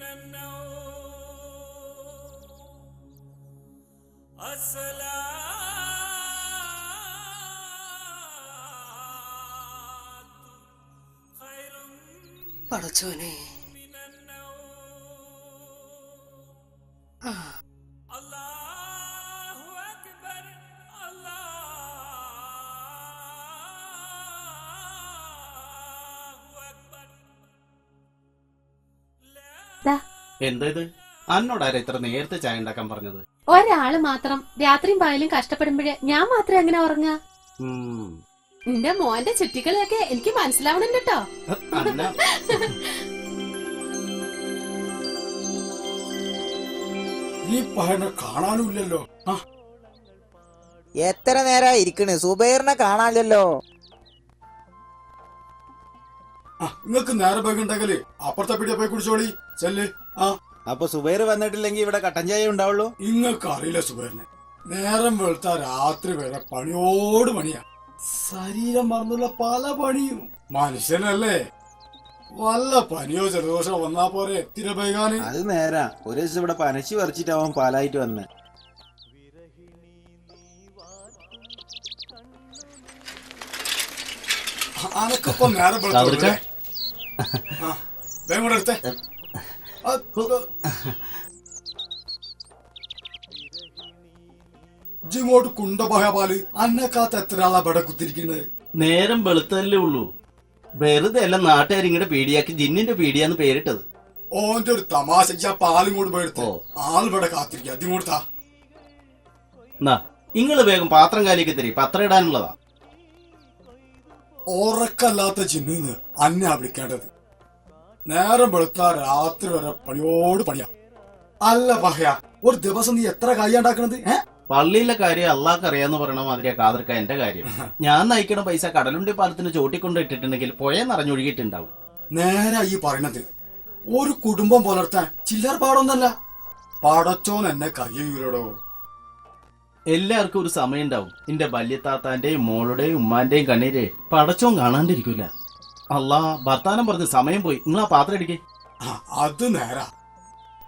من النوم الصلاة خير പടച്ചോനെ ദാ, എന്താ ഇത്? അന്നോടാരാ ഇത്ര നേരത്തെ ചായ ഉണ്ടാക്കാൻ പറഞ്ഞത്? ഒരാൾ മാത്രം. രാത്രിയും പകലും കഷ്ടപ്പെടുമ്പോഴേ ഞാൻ മാത്രം എങ്ങനെ ഉറങ്ങാ? നിന്റെ മോന്റെ ചുറ്റിക്കളിയൊക്കെ എനിക്ക് മനസ്സിലാവണം കേട്ടോ ഈ പഹനെ കാണാനുമില്ലല്ലോ. എത്ര നേരാ ഇരിക്കണ്? സുബൈറിനെ കാണാനില്ലല്ലോ. ആ നിങ്ങക്ക് നേരെ ബേഗുണ്ടെങ്കിൽ അപ്പുറത്തെ പിടിയെ പോയി കുടിച്ചോളി. ചെല്ല്. ആ. അപ്പൊ സുബൈർ വന്നിട്ടില്ലെങ്കിൽ ഇവിടെ കട്ടൻ ചായ ഉണ്ടാവുള്ളൂ? നിങ്ങൾക്ക് അറിയില്ല സുബൈറിനെ. നേരം വെളുത്ത രാത്രി വരെ പണിയോട് പണിയാ. ശരീരം മറന്നുള്ള പല പണിയും. മനുഷ്യനല്ലേ? വല്ല പനിയോ ജലദോഷമോ വന്നാ പോരെ എത്തിര ബൈകാന് അത് നേരാ. ഒരു ദിവസം ഇവിടെ പനച്ചു പറിച്ചിട്ടാവും പാലായിട്ട് വന്ന്. അനക്കിപ്പം നേരം? വെളുത്തേ ജിങ്ങോട്ട് കുണ്ടപോയ പാൽ. അന്നക്കാത്ത എത്ര ആളാ ഇവിടെ കുത്തിരിക്കുന്നത് നേരം വെളുത്തല്ലേ ഉള്ളൂ. വെറുതെ അല്ല നാട്ടുകാരിങ്ങടെ പീടിയാക്കി ജിന്നിന്റെ പീടിയാന്ന് പേരിട്ടത്. ഓന്റെ ഒരു തമാശ ആ പാലും കൂടെ പോയെടുത്തോ. ആൾ ഇവിടെ കാത്തിരിക്കുക അതിങ്ങോട്ട് എന്നാ ഇങ്ങൾ വേഗം പാത്രം കാലിയൊക്കെ തരി. പത്രം ഇടാനുള്ളതാ. ഉറക്കല്ലാത്ത ചിന്നിന്ന് അന്നാ വിളിക്കേണ്ടത്. നേരം വെളുത്ത രാത്രി വരെ പണിയോട് പണിയാ. അല്ല പഹയ ഒരു ദിവസം നീ എത്ര കായ ഉണ്ടാക്കണത് ഏ? പള്ളിയിലെ കാര്യം അള്ളാഹ് അറിയാന്ന് പറയണ മാതിരിയാ കാതിർക്ക എന്റെ കാര്യം. ഞാൻ നയിക്കണ പൈസ കടലുണ്ടി പാലത്തിന് ചോട്ടിക്കൊണ്ട് ഇട്ടിട്ടുണ്ടെങ്കിൽ പുഴ നിറഞ്ഞൊഴുകിയിട്ടുണ്ടാവും നേരെ ഈ പറയണത്. ഒരു കുടുംബം പുലർത്താൻ ചില്ലർ പാടൊന്നല്ല. പടച്ചോൻ എന്നെ കയ്യൂരടോ എല്ലാവർക്കും ഒരു സമയം ഉണ്ടാവും എന്റെ വല്യത്താത്താന്റെയും മോളുടെയും ഉമ്മാന്റെയും കണ്ണീര് പടച്ചോൻ കാണാണ്ടിരിക്കൂല. അല്ലാ ഭർത്താനം പറഞ്ഞ് സമയം പോയി. നിങ്ങൾ ആ പാത്രം അടിക്കേ അത് നേരാ.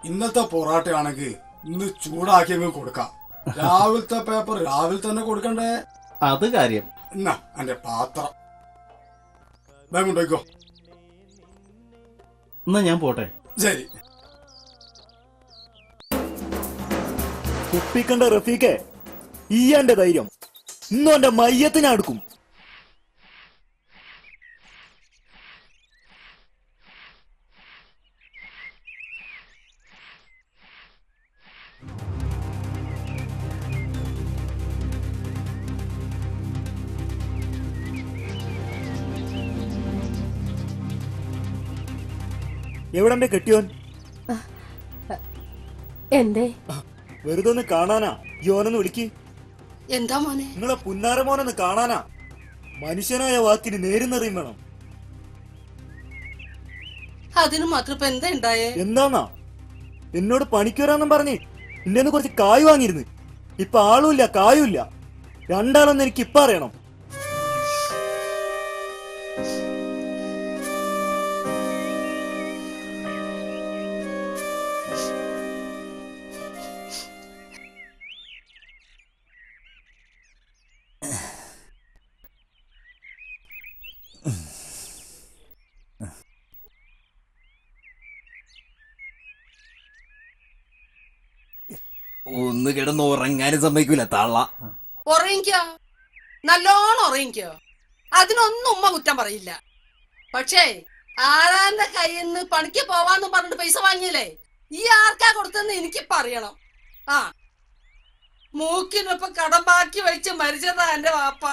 ഇന്നത്തെ പൊറാട്ടയാണെങ്കിൽ ഇന്ന് ചൂടാക്കി അങ്ങ് കൊടുക്കാം. രാവിലത്തെ പേപ്പർ രാവിലെ തന്നെ കൊടുക്കണ്ടേ? അത് കാര്യം. എന്നാ എന്റെ പാത്രം. കൊണ്ടോയിക്കോ കൊണ്ടുപോയിക്കോ. എന്നാ ഞാൻ പോട്ടെ. ശരി. കുപ്പിക്കണ്ട റഫീഖെ ഈ എന്റെ ധൈര്യം. ഇന്നും എന്റെ മയ്യത്തിനെ എവിടെ എന്റെ കെട്ടിയോൻ? എന്തേ? വെറുതെ ഒന്ന് കാണാനാ. യോനൊന്ന് വിളിക്ക്. എന്താ മോനെ? നിങ്ങളെ പുന്നാര മോനൊന്ന് കാണാനാ. മനുഷ്യനായ വാക്കിന് നേരുന്നറിയും വേണം. അതിന് മാത്രം ഇപ്പൊ എന്താ ഉണ്ടായേ എന്താന്നാ? എന്നോട് പണിക്ക് വരാന്നും പറഞ്ഞ് എന്റെ കുറച്ച് കായ് വാങ്ങിയിരുന്നു. ഇപ്പൊ ആളുമില്ല കായുമില്ല രണ്ടാളൊന്നും എനിക്ക് ഇപ്പൊ അറിയണം. ഒന്ന് കിടന്ന് ഉറങ്ങാനും സമ്മതിക്കൂല. തള്ള. ഉറങ്ങിക്കോ? നല്ലോണം ഉറങ്ങിക്കോ. അതിനൊന്നും ഉമ്മ കുറ്റം പറയില്ല. പക്ഷേ ആരാന്റെ കയ്യിൽ നിന്ന് പണിക്ക് പോവാന്ന് പറഞ്ഞിട്ട് പൈസ വാങ്ങിയില്ലേ? ഈ ആർക്കാ കൊടുത്തെന്ന് എനിക്ക് പറയണം ആ മൂക്കിനൊപ്പം കടം ബാക്കി വെച്ച് മരിച്ചതാ എന്റെ വാപ്പ.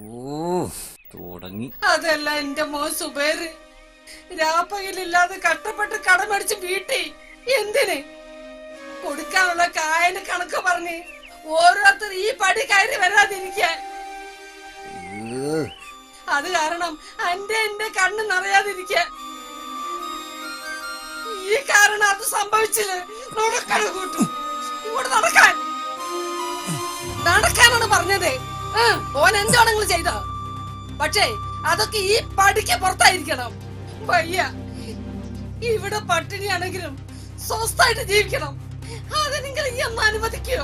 ഓ തുടങ്ങി. അതല്ല എന്റെ മോൻ സുബേര് രാപ്പകലില്ലാതെ കഷ്ടപ്പെട്ട് കടമടിച്ച് വീട്ടി. എന്തിന്? കൊടുക്കാനുള്ള കായന് കണക്ക് പറഞ്ഞ് ഓരോരുത്തർ ഈ പടി കയറി വരാതിരിക്കാൻ. അത് കാരണം എന്റെ എന്റെ കണ്ണ് നിറയാതിരിക്കാൻ. ഈ കാരണം അത് സംഭവിച്ചില്ല? നടക്കാൻ കൂട്ടും. ഇങ്ങോട്ട് നടക്കാൻ. പറഞ്ഞത്. ഓൻ ഓൻ എന്താണെങ്കിലും ചെയ്ത. പക്ഷേ അതൊക്കെ ഈ പടിക്ക് പുറത്തായിരിക്കണം. വയ്യ. ഇവിടെ പട്ടിണിയാണെങ്കിലും സ്വസ്ഥായിട്ട് ജീവിക്കണം. അത് നിങ്ങൾ ഈ ഒന്ന് അനുവദിക്കോ?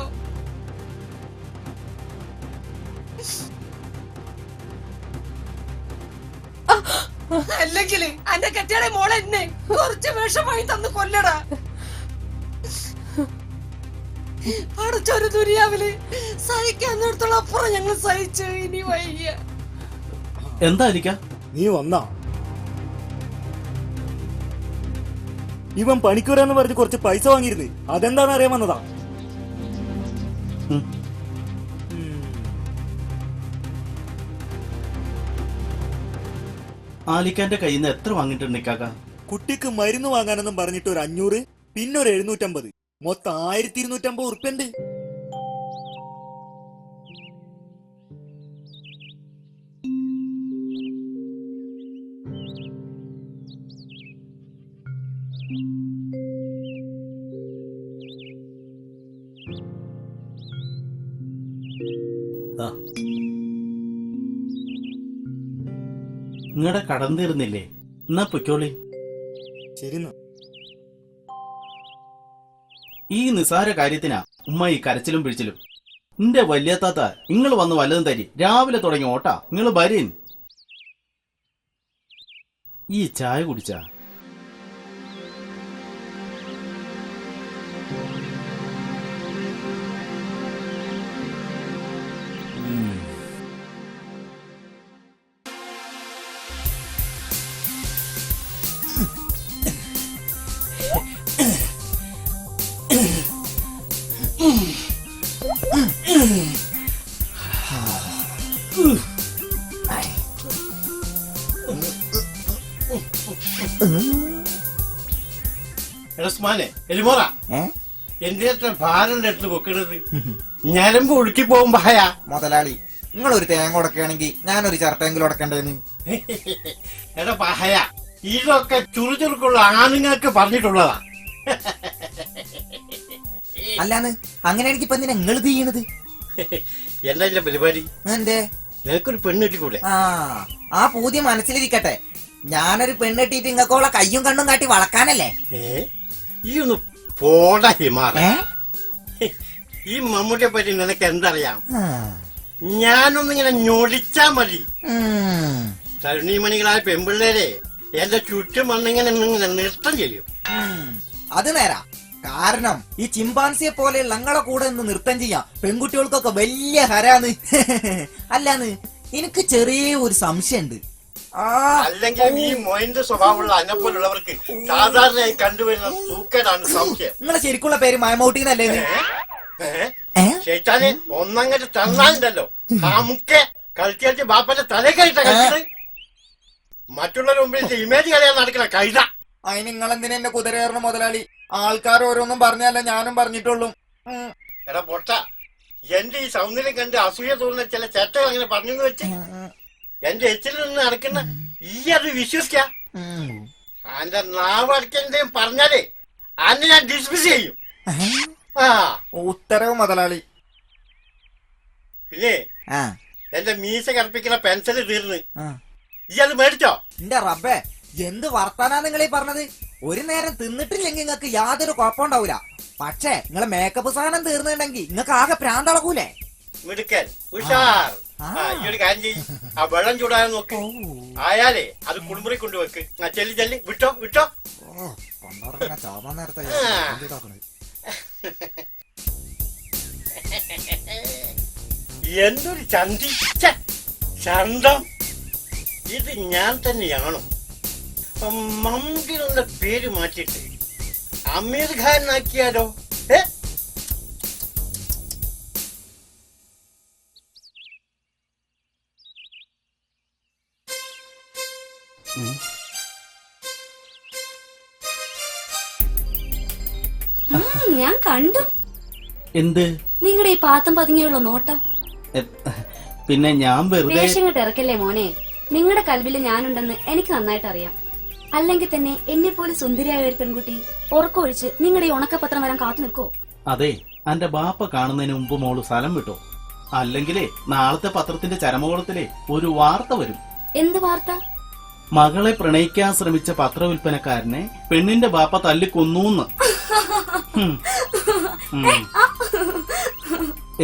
അല്ലെങ്കിൽ എന്റെ കെട്ടിയുടെ മോളെ എന്നെ കുറച്ച് വിഷമായി തന്ന് കൊല്ലടാ. അടച്ചൊരു ദുരിയാവിൽ സഹിക്കാന്നിടത്തോളം അപ്പുറം ഞങ്ങൾ സഹിച്ചു ഇനി വയ്യ. എന്താ നീ വന്നാ. ഇവൻ പണിക്കൂരാന്ന് പറഞ്ഞ് കുറച്ച് പൈസ വാങ്ങിയിരുന്നു. അതെന്താന്ന് അറിയാൻ വന്നതാ. ആലിക്കാന്റെ കയ്യിൽ നിന്ന് എത്ര വാങ്ങിയിട്ടുണ്ട് ഇക്കാക്ക കുട്ടിക്ക് മരുന്ന് വാങ്ങാനെന്നും പറഞ്ഞിട്ട് ഒരു അഞ്ഞൂറ് പിന്നെ ഒരു എഴുന്നൂറ്റമ്പത്. മൊത്തം ആയിരത്തി ഇരുന്നൂറ്റമ്പത് ഉറുപ്പ്യുണ്ട്. നിങ്ങളുടെ കടം തീർന്നില്ലേ? എന്നാ പൊയ്ക്കോളി. ശരിന്നാ. ഈ നിസാര കാര്യത്തിനാ ഉമ്മ ഈ കരച്ചിലും പിഴിച്ചിലും. നിന്റെ വലിയ താത്ത നിങ്ങൾ വന്ന് വല്ലതും തരി. രാവിലെ തുടങ്ങി ഓട്ടാ. നിങ്ങൾ വരീൻ. ഈ ചായ കുടിച്ചാ. ഉസ്മാനെ എലിമോറ എന്റെ അത്ര ഭാരം എടുത്ത് പൊക്കണത് ഞരമ്പ് ഒഴുക്കി പോകുമ്പോ ഹയാ. മുതലാളി നിങ്ങളൊരു തേങ്ങ ഉടക്കുകയാണെങ്കിൽ ഞാനൊരു ചിരട്ടെങ്കിലും ഉടക്കണ്ടേന്ന് എടാ പഹയ ഇതൊക്കെ ചുറുചുറുക്കുള്ള ആണുങ്ങൾക്ക് പറഞ്ഞിട്ടുള്ളതാ. അല്ലാന്ന് അങ്ങനെ എനിക്ക് ഇപ്പൊ എന്തിനാ നിങ്ങൾ ചെയ്യണത്? എന്താ പരിപാടി? എന്തേ നിനക്കൊരു പെണ്ണ് കിട്ടിക്കൂടെ ആ ആ പൂതി മനസ്സിലിരിക്കട്ടെ. ഞാനൊരു പെണ്ണിട്ടിട്ട് ഇങ്ങക്കോളെ കയ്യും കണ്ണും കാട്ടി വളക്കാനല്ലേ? ഏ? ഈ ഒന്ന് പോട ഹിമാറ ഏ? ഈ മമ്മൂട്ടിയെ പറ്റി നിനക്ക് എന്തറിയാം. ഞാനൊന്നിങ്ങനെ ഞൊടിച്ചാ മതി. ഉം. തരുണീമണികളായ പെമ്പിള്ളേരെ എന്റെ ചുറ്റും വന്നിങ്ങനെ ഇങ്ങനെ നൃത്തം ചെയ്യും. ഉം. അത് നേരാ. കാരണം ഈ ചിമ്പാൻസിയെ പോലെ ഞങ്ങളെ കൂടെ നിന്ന് നൃത്തം ചെയ്യാം പെൺകുട്ടികൾക്കൊക്കെ വലിയ ഹരാന്ന് അല്ലാന്ന് എനിക്ക് ചെറിയ ഒരു സംശയമുണ്ട്. അല്ലെങ്കിൽ ഈ മൊയിന്റെ സ്വഭാവമുള്ള അന്നെപ്പോലുള്ളവർക്ക് സാധാരണയായി കണ്ടുവരുന്ന സൂക്കേടാണ് സംശയം. നിങ്ങളെ ശരിക്കുള്ള പേര് മയമൗട്ടീനല്ലേ ചേച്ചാനെ ഒന്നങ്ങട്ട് തന്നാലുണ്ടല്ലോ. നമുക്ക് കളിച്ച് കളിച്ച് ബാപ്പന്റെ തലേ കഴിച്ച കളിച്ചത്. മറ്റുള്ളവരുടെ മുമ്പിൽ ഇമേജ് കളയാൻ നടക്കണ കൈത. അതിന് എന്നെ കുതിരയേറണ മുതലാളി? ആൾക്കാർ ഓരോന്നും പറഞ്ഞല്ല ഞാനും പറഞ്ഞിട്ടുള്ളൂ. എടാ പൊട്ട. എന്റെ ഈ സൗന്ദര്യം കണ്ട് അസൂയ തോന്നുന്ന ചില ചേട്ടകൾ അങ്ങനെ പറഞ്ഞു വെച്ച് എന്റെ എച്ചിൽ നിന്ന് നടക്കുന്ന ഈ അത് വിശ്വസിക്ക. അന്റെ നാവടക്കെന്തേലും പറഞ്ഞാലേ അന്ന് ഞാൻ ഡിസ്മിസ് ചെയ്യും. ആ. ഉത്തരവ് മുതലാളി. പിന്നെ എന്റെ മീശ കറുപ്പിക്കുന്ന പെൻസിൽ തീർന്ന്. ഈ അത് മേടിച്ചോ? എന്റെ റബ്ബേ എന്ത് വർത്താനാ നിങ്ങളീ പറഞ്ഞത്? ഒരു നേരം തിന്നിട്ടില്ലെങ്കിൽ നിങ്ങൾക്ക് യാതൊരു കുഴപ്പമുണ്ടാവൂല. പക്ഷേ നിങ്ങളെ മേക്കപ്പ് സാധനം തീർന്നിട്ടുണ്ടെങ്കിൽ നിങ്ങൾക്ക് ആകെ പ്രാന്തളകൂലേ? മിടുക്കൻ ഉഷാർ. ഈ ഒരു കാര്യം ചെയ്യ്. ആ വെള്ളം ചൂടാൻ നോക്ക്. ആയാലേ അത് കുളിമുറി കൊണ്ടുവെക്ക്. ആ ചെല്ലി ചെല്ലി. വിട്ടോ വിട്ടോ. നേരത്തെ എന്തൊരു ചന്തി. ചന്തം ഇത് ഞാൻ തന്നെയാണോ? മമ്മൂട്ടിയുടെ പേര് മാറ്റിട്ട് അമീർ ഖാൻ ആക്കിയാലോ ഏ ഞാൻ കണ്ടു. എന്ത്? നിങ്ങളുടെ ഈ പാത്തം പതുങ്ങിയുള്ള നോട്ടം. പിന്നെ ഞാൻ വെറുതെ ഇറക്കല്ലേ മോനെ? നിങ്ങളുടെ കൽവിൽ ഞാനുണ്ടെന്ന് എനിക്ക് നന്നായിട്ട് അറിയാം അല്ലെങ്കിൽ തന്നെ എന്നെ പോലെ സുന്ദരിയായ ഒരു പെൺകുട്ടി ഉറക്കൊഴിച്ച് നിങ്ങളുടെ ഉണക്കപത്രം വരാൻ കാത്തു നിൽക്കോ? അതെ എന്റെ ബാപ്പ കാണുന്നതിന് മുമ്പ് മോൾ സ്ഥലം വിട്ടോ? അല്ലെങ്കിലേ നാളത്തെ പത്രത്തിന്റെ ചരമകോളത്തിലെ ഒരു വാർത്ത വരും. എന്ത് വാർത്ത? മകളെ പ്രണയിക്കാൻ ശ്രമിച്ച പത്രവിൽപ്പനക്കാരനെ പെണ്ണിന്റെ ബാപ്പ തല്ലിക്കൊന്നൂന്ന്.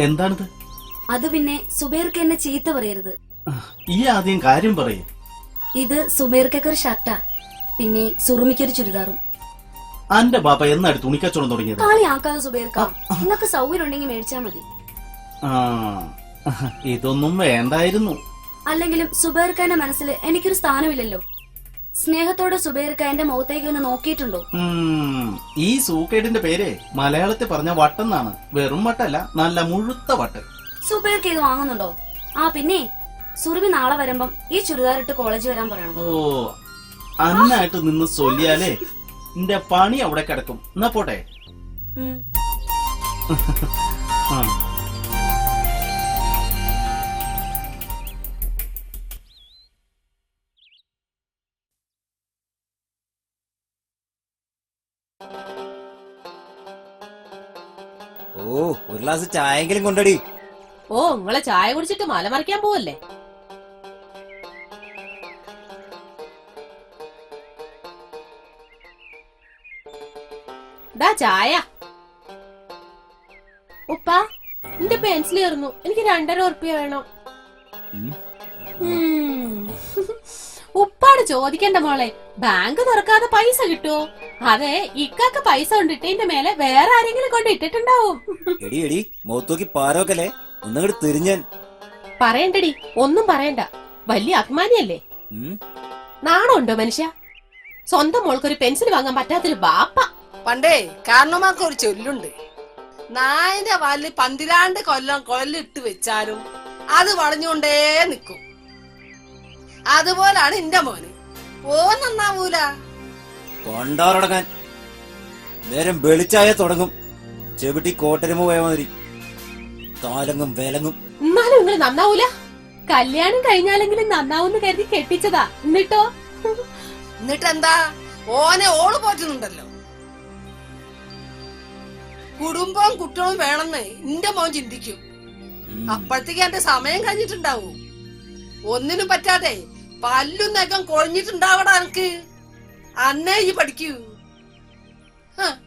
എന്താണിത്? അത് പിന്നെ സുബേർക്ക് എന്നെ ചീത്ത പറയരുത്. ഈ ആദ്യം കാര്യം പറയും. ഇത് സുബേർക്കൊരു ഒരു ഷർട്ടാ. പിന്നെ സുറുമിക്കൊരു ചുരിദാറും. അന്റെ ബാപ്പ എന്നാണ് തുണിക്കച്ചവടം തുടങ്ങിയത്? കാളിയാക്കാതെ സുബൈർക്ക നിങ്ങൾക്ക് സൗകര്യം ഉണ്ടെങ്കിൽ മേടിച്ചാ മതി. ആ ഇതൊന്നും വേണ്ടായിരുന്നു. അല്ലെങ്കിലും സുബേർക്കാന്റെ മനസ്സിൽ എനിക്കൊരു സ്ഥാനമില്ലല്ലോ. സ്നേഹത്തോടെ സുബേർക്ക എന്റെ മുഖത്തേക്ക് ഒന്ന് നോക്കിയിട്ടുണ്ടോ? ഈ സൂക്കേടിന്റെ പേര് മലയാളത്തിൽ പറഞ്ഞ വട്ടെന്നാണ്. വെറും വട്ടല്ല നല്ല മുഴുത്ത വട്ട്. സുബേർക്ക് ഇത് വാങ്ങുന്നുണ്ടോ? ആ പിന്നെ സുറുമി നാളെ വരുമ്പം ഈ ചുരിദാർ ഇട്ട് കോളേജിൽ വരാൻ പറയണം. ഓ അന്നായിട്ട് നിന്ന് ചൊല്ലിയാലേ നിന്റെ പണി അവിടെ കിടക്കും. എന്നാ പോട്ടെ? ആ. ഓ ഒരു ഗ്ലാസ് ചായെങ്കിലും കൊണ്ടടി. ഓ നിങ്ങളെ ചായ കുടിച്ചിട്ട് മലമറിക്കാൻ പോവല്ലേ? ദാ ചായ. ഉപ്പ നിന്റെ പെൻസിൽ ഏറുന്നു എനിക്ക് രണ്ടര ഉറുപ്പ്യ വേണം. ഉപ്പാണ് ചോദിക്കണ്ട മോളെ ബാങ്ക് തുറക്കാതെ പൈസ കിട്ടുവോ അതെ ഇക്കാക്ക് പൈസ കൊണ്ടിട്ടതിന്റെ മേലെ വേറെ ആരെങ്കിലും കൊണ്ട് ഇട്ടിട്ടുണ്ടാവും. എടി എടി പാരോക്കല്ലേ തിരിഞ്ഞൻ. പറയണ്ടടി ഒന്നും പറയണ്ട. വലിയ അഭിമാനിയല്ലേ. നാണമുണ്ടോ മനുഷ്യ? സ്വന്തം മോൾക്കൊരു പെൻസിൽ വാങ്ങാൻ പറ്റാത്തൊരു ബാപ്പ. പണ്ടേ കാരണമാർക്ക് ഒരു ചൊല്ലുണ്ട്. നായന്റെ വാലിൽ പന്തിരാണ്ട് കൊല്ലം കൊല്ലിട്ട് വെച്ചാലും അത് വളഞ്ഞുകൊണ്ടേ നിൽക്കും അതുപോലാണ് എന്റെ മോന്. ഓ നന്നാവൂല. കൊണ്ടാറടക്കാൻ നേരം വെളിച്ചായ തുടങ്ങും. ചെവിട്ടി കോട്ടരുമ പോയ മാതിരി. താലങ്ങും വിലങ്ങും. എന്നാലും നിങ്ങൾ നന്നാവൂല? കല്യാണം കഴിഞ്ഞാലെങ്കിലും നന്നാവൂന്ന് കരുതി കെട്ടിച്ചതാ എന്നിട്ടോ? എന്നിട്ടെന്താ? ഓനെ ഓൾ പോറ്റുന്നുണ്ടല്ലോ. കുടുംബവും കുട്ടവും വേണമെന്ന് എന്റെ മോൻ ചിന്തിക്കും. അപ്പോഴത്തേക്ക് എന്റെ സമയം കഴിഞ്ഞിട്ടുണ്ടാവും. ഒന്നിനും പറ്റാതെ പല്ലും നഖം കൊഴിഞ്ഞിട്ടുണ്ടാവടാ എനിക്ക് അന്നേ ഈ പഠിക്കൂ. ഹ,